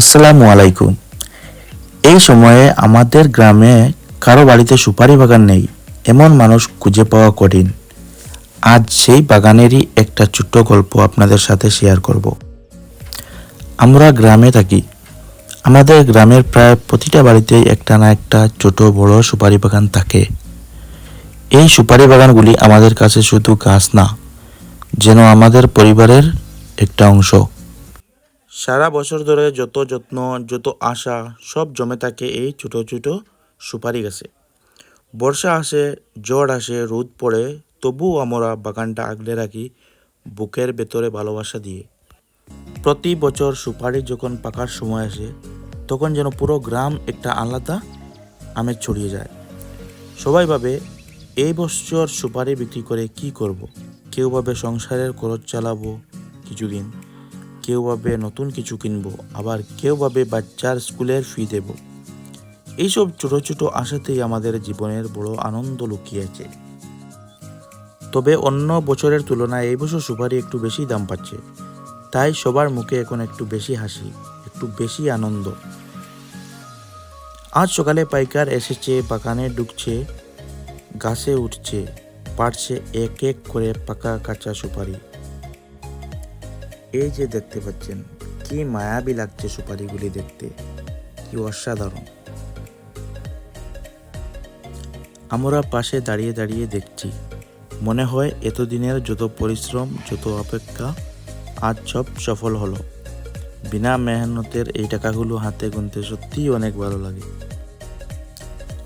আসসালামু আলাইকুম। এই সময়ে আমাদের গ্রামে কারও বাড়িতে সুপারি বাগান নেই, এমন মানুষ খুঁজে পাওয়া কঠিন। আজ সেই বাগানেরই একটা ছোট্ট গল্প আপনাদের সাথে শেয়ার করব। আমরা গ্রামে থাকি। আমাদের গ্রামের প্রায় প্রতিটা বাড়িতেই একটা না একটা ছোট বড় সুপারি বাগান থাকে। এই সুপারি বাগানগুলি আমাদের কাছে শুধু গাছ না, যেন আমাদের পরিবারের একটা অংশ। সারা বছর ধরে যত যত্ন, যত আশা, সব জমে থাকে এই ছোট ছোট সুপারি গাছে। বর্ষা আসে, জ্বর আসে, রোদ পড়ে, তবুও আমরা বাগানটা আগলে রাখি, বুকের ভেতরে ভালোবাসা দিয়ে। প্রতি বছর সুপারি যখন পাকার সময় আসে, তখন যেন পুরো গ্রাম একটা আলাদা আমেজ ছড়িয়ে যায়। সবাই ভাবে, এই বছর সুপারি বিক্রি করে কি করব। কেউ ভাবে সংসারের খরচ চালাবো কিছুদিন। কেউ ভাবে নতুন কিছু কিনবো, আবার কেউ ভাবে বাচ্চার স্কুলের ফি দেব। এইসব ছোট ছোট আশাতেই আমাদের জীবনের বড় আনন্দ লুকিয়েছে। তবে অন্য বছরের তুলনায় এই বছর সুপারি একটু বেশি দাম পাচ্ছে। তাই সবার মুখে এখন একটু বেশি হাসি, একটু বেশি আনন্দ। আজ সকালে পাইকার এসেছে, বাগানে ঢুকছে গাছে উঠছে, পাড়ছে এক এক করে পাকা কাঁচা সুপারি। এই যে দেখতে পাচ্ছেন, কি মায়াবী লাগছে সুপারিগুলি দেখতে। কি অসাধারণ। আমরা পাশে দাঁড়িয়ে দাঁড়িয়ে দেখছি। মনে হয় এতদিনের যত পরিশ্রম, যত অপেক্ষা, আজ সব সফল হলো। বিনা মেহনতের এই টাকাগুলো হাতে গুনতে সত্যিই অনেক ভালো লাগে।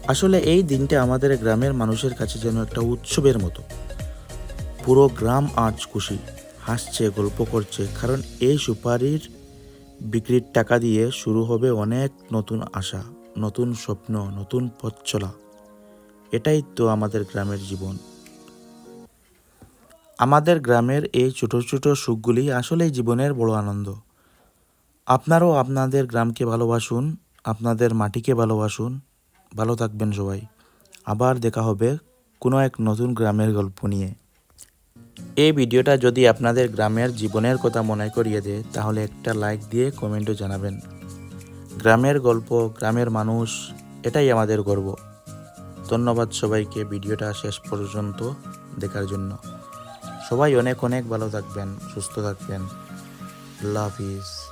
আসলে এই দিনটা আমাদের গ্রামের মানুষের কাছে যেন একটা উৎসবের মতো। পুরো গ্রাম আজ খুশি। হাসছে, গল্প করছে। কারণ এই সুপারির বিক্রির টাকা দিয়ে শুরু হবে অনেক নতুন আশা, নতুন স্বপ্ন, নতুন পথ চলা। এটাই তো আমাদের গ্রামের জীবন। আমাদের গ্রামের এই ছোট ছোট সুখগুলি আসলেই জীবনের বড় আনন্দ। আপনারাও আপনাদের গ্রামকে ভালোবাসুন, আপনাদের মাটিকে ভালোবাসুন। ভালো থাকবেন সবাই। আবার দেখা হবে কোনো এক নতুন গ্রামের গল্প নিয়ে। এই ভিডিওটা যদি আপনাদের গ্রামের জীবনের কথা মনে করিয়ে দেয়, তাহলে একটা লাইক দিয়ে কমেন্টও জানাবেন। গ্রামের গল্প, গ্রামের মানুষ, এটাই আমাদের গর্ব। ধন্যবাদ সবাইকে ভিডিওটা শেষ পর্যন্ত দেখার জন্য। সবাই অনেক অনেক ভালো থাকবেন, সুস্থ থাকবেন। আল্লাহ হাফিজ।